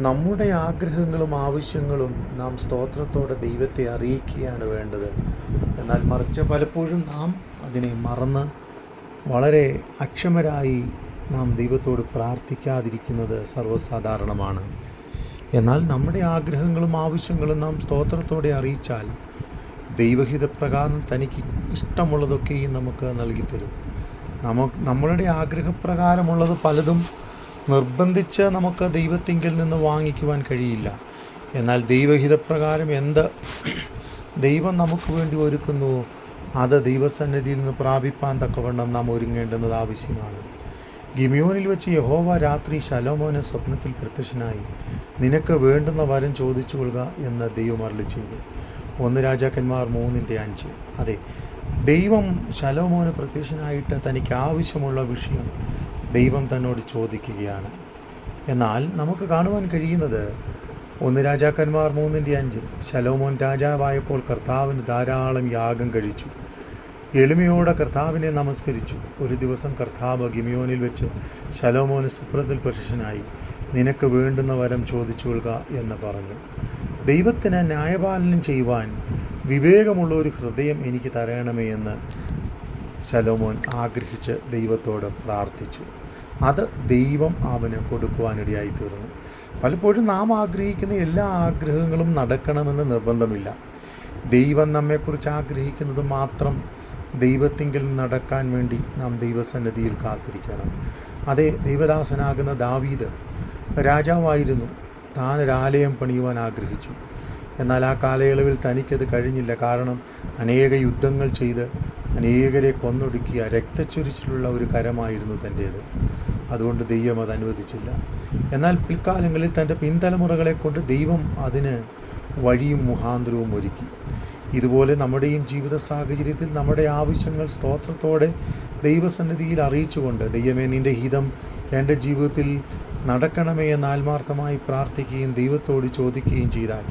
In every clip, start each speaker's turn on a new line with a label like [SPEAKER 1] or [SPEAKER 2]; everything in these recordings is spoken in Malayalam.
[SPEAKER 1] നമ്മുടെ ആഗ്രഹങ്ങളും ആവശ്യങ്ങളും നാം സ്തോത്രത്തോടെ ദൈവത്തെ അറിയിക്കുകയാണ് വേണ്ടത്. എന്നാൽ മറിച്ച് പലപ്പോഴും നാം അതിനെ മറന്ന് വളരെ അക്ഷമരായി നാം ദൈവത്തോട് പ്രാർത്ഥിക്കാതിരിക്കുന്നത് സർവസാധാരണമാണ്. എന്നാൽ നമ്മുടെ ആഗ്രഹങ്ങളും ആവശ്യങ്ങളും നാം സ്തോത്രത്തോടെ അറിയിച്ചാൽ ദൈവഹിതപ്രകാരം തനിക്ക് ഇഷ്ടമുള്ളതൊക്കെയും നമുക്ക് നൽകിത്തരും. നമ്മുടെ നമ്മളുടെ ആഗ്രഹപ്രകാരമുള്ളത് പലതും നിർബന്ധിച്ച് നമുക്ക് ദൈവത്തിങ്കിൽ നിന്ന് വാങ്ങിക്കുവാൻ കഴിയില്ല. എന്നാൽ ദൈവഹിതപ്രകാരം എന്ത് ദൈവം നമുക്ക് വേണ്ടി ഒരുക്കുന്നുവോ അത് ദൈവസന്നിധിയിൽ നിന്ന് പ്രാപിപ്പാൻ തക്കവണ്ണം നാം ഒരുങ്ങേണ്ടുന്നത് ആവശ്യമാണ്. ഗിമിയോനിൽ വെച്ച് യഹോവ രാത്രി ശലോമോന് സ്വപ്നത്തിൽ പ്രത്യക്ഷനായി നിനക്ക് വേണ്ടുന്ന വരം ചോദിച്ചു കൊള്ളുക എന്ന് ദൈവം അരളി ചെയ്തു. ഒന്ന് രാജാക്കന്മാർ മൂന്നിന്റെ അഞ്ച്. അതെ ദൈവം ശലോമോന് പ്രത്യക്ഷനായിട്ട് തനിക്ക് ആവശ്യമുള്ള വിഷയം ദൈവം തന്നോട് ചോദിക്കുകയാണ്. എന്നാൽ നമുക്ക് കാണുവാൻ കഴിയുന്നത് ഒന്ന് രാജാക്കന്മാർ മൂന്നിന്റെ അഞ്ച്. ശലോമോൻ രാജാവായപ്പോൾ കർത്താവിന് ധാരാളം യാഗം കഴിച്ചു. എളിമയോടെ കർത്താവിനെ നമസ്കരിച്ചു. ഒരു ദിവസം കർത്താവ് ഗിമിയോനിൽ വെച്ച് ശലോമോന് സുപ്രതിൽ പ്രശസ്തനായി നിനക്ക് വേണ്ടുന്ന വരം ചോദിച്ചു കൊള്ളുക എന്ന് പറഞ്ഞു. ദൈവത്തിന് ന്യായപാലനം ചെയ്യുവാൻ വിവേകമുള്ള ഒരു ഹൃദയം എനിക്ക് തരണമേ എന്ന് ശലോമോൻ ആഗ്രഹിച്ച് ദൈവത്തോട് പ്രാർത്ഥിച്ചു. അത് ദൈവം അവന് കൊടുക്കുവാനിടയായി തീർന്നു പലപ്പോഴും നാം ആഗ്രഹിക്കുന്ന എല്ലാ ആഗ്രഹങ്ങളും നടക്കണമെന്ന് നിർബന്ധമില്ല. ദൈവം നമ്മെക്കുറിച്ച് ആഗ്രഹിക്കുന്നത് മാത്രം ദൈവത്തിങ്കിൽ നടക്കാൻ വേണ്ടി നാം ദൈവസന്നിധിയിൽ കാത്തിരിക്കണം. അതേ ദൈവദാസനാകുന്ന ദാവീദ് രാജാവായിരുന്നു. താൻ ഒരാലയം പണിയുവാൻ ആഗ്രഹിച്ചു. എന്നാൽ ആ കാലയളവിൽ തനിക്കത് കഴിഞ്ഞില്ല. കാരണം അനേക യുദ്ധങ്ങൾ ചെയ്ത് അനേകരെ കൊന്നൊടുക്കിയ രക്തച്ചൊരിച്ചിലുള്ള ഒരു കരമായിരുന്നു തന്റേത്. അതുകൊണ്ട് ദൈവം അത് അനുവദിച്ചില്ല. എന്നാൽ പിൽക്കാലങ്ങളിൽ തന്റെ പിൻതലമുറകളെ കൊണ്ട് ദൈവം അതിന് വഴിയും മുഖാന്തരവും ഒരുക്കി. ഇതുപോലെ നമ്മുടെയും ജീവിത സാഹചര്യത്തിൽ നമ്മുടെ ആവശ്യങ്ങൾ സ്തോത്രത്തോടെ ദൈവസന്നിധിയിൽ അറിയിച്ചുകൊണ്ട് ദൈവമേ നിന്റെ ഹിതം എന്റെ ജീവിതത്തിൽ നടക്കണമേ എന്ന് ആത്മാർത്ഥമായി പ്രാർത്ഥിക്കുകയും ദൈവത്തോട് ചോദിക്കുകയും ചെയ്താൽ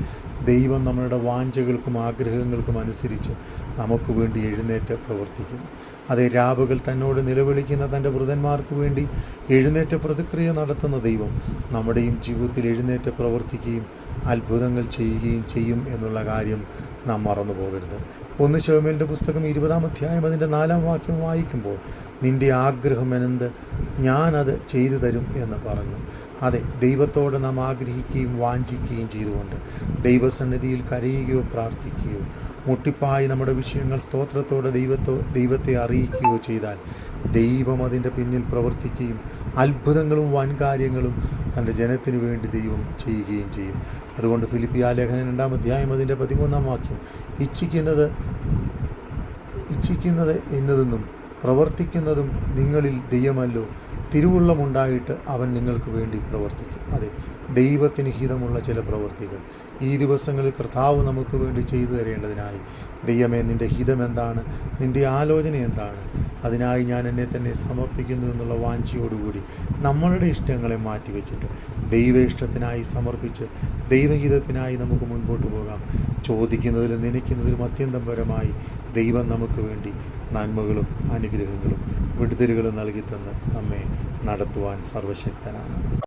[SPEAKER 1] ദൈവം നമ്മളുടെ വാഞ്ചകൾക്കും ആഗ്രഹങ്ങൾക്കും അനുസരിച്ച് നമുക്ക് വേണ്ടി എഴുന്നേറ്റ് പ്രവർത്തിക്കും. അതേ രാവുകൾ തന്നോട് നിലവിളിക്കുന്ന തന്റെ വൃതന്മാർക്ക് വേണ്ടി എഴുന്നേറ്റ പ്രതിക്രിയ നടത്തുന്ന ദൈവം നമ്മുടെയും ജീവിതത്തിൽ എഴുന്നേറ്റ് പ്രവർത്തിക്കുകയും അത്ഭുതങ്ങൾ ചെയ്യുകയും ചെയ്യും എന്നുള്ള കാര്യം നാം മറന്നു പോകരുത്. ഒന്ന് ശോമേലിന്റെ പുസ്തകം ഇരുപതാം അധ്യായം അതിന്റെ നാലാം വാക്യം വായിക്കുമ്പോൾ നിന്റെ ആഗ്രഹം എന്ത്? ഞാനത് ചെയ്തു തരും എന്ന് പറഞ്ഞു. അതെ ദൈവത്തോട് നാം ആഗ്രഹിക്കുകയും വാഞ്ചിക്കുകയും ചെയ്തുകൊണ്ട് ദൈവസന്നിധിയിൽ കരയുകയോ പ്രാർത്ഥിക്കുകയോ മുട്ടിപ്പായി നമ്മുടെ വിഷയങ്ങൾ സ്തോത്രത്തോടെ ദൈവത്തോ ദൈവത്തെ അറിയിക്കുകയോ ചെയ്താൽ ദൈവം അതിന്റെ പിന്നിൽ പ്രവർത്തിക്കുകയും അത്ഭുതങ്ങളും വൻകാര്യങ്ങളും തന്റെ ജനത്തിന് വേണ്ടി ദൈവം ചെയ്യുകയും ചെയ്യും. അതുകൊണ്ട് ഫിലിപ്പിയ ലേഖനം രണ്ടാം അധ്യായം അതിന്റെ പതിമൂന്നാം വാക്യം ഇച്ഛിക്കുന്നത് ഇച്ഛിക്കുന്നത് എന്നതെന്നും പ്രവർത്തിക്കുന്നതും നിങ്ങളിൽ ദൈവമല്ലോ തിരുവുള്ളമുണ്ടായിട്ട് അവൻ നിങ്ങൾക്ക് വേണ്ടി പ്രവർത്തിക്കും. അതെ ദൈവത്തിന് ഹിതമുള്ള ചില പ്രവർത്തികൾ. ഈ ദിവസങ്ങളിൽ കർത്താവ് നമുക്ക് വേണ്ടി ചെയ്തു തരേണ്ടതിനായി ദൈവമേ നിന്റെ ഹിതം എന്താണ് നിന്റെ ആലോചന എന്താണ്? അതിനായി ഞാൻ എന്നെ തന്നെ സമർപ്പിക്കുന്നു എന്നുള്ള വാഞ്ചിയോടുകൂടി നമ്മളുടെ ഇഷ്ടങ്ങളെ മാറ്റിവെച്ചിട്ട് ദൈവ ഇഷ്ടത്തിനായി സമർപ്പിച്ച് ദൈവഹിതത്തിനായി നമുക്ക് മുൻപോട്ട് പോകാം. ചോദിക്കുന്നതിലും നനയ്ക്കുന്നതിലും അത്യന്തം പരമായി ദൈവം നമുക്ക് വേണ്ടി നന്മകളും അനുഗ്രഹങ്ങളും വിടുതലുകളും നൽകി തന്ന് നമ്മെ നടത്തുവാൻ സർവശക്തനാണ്.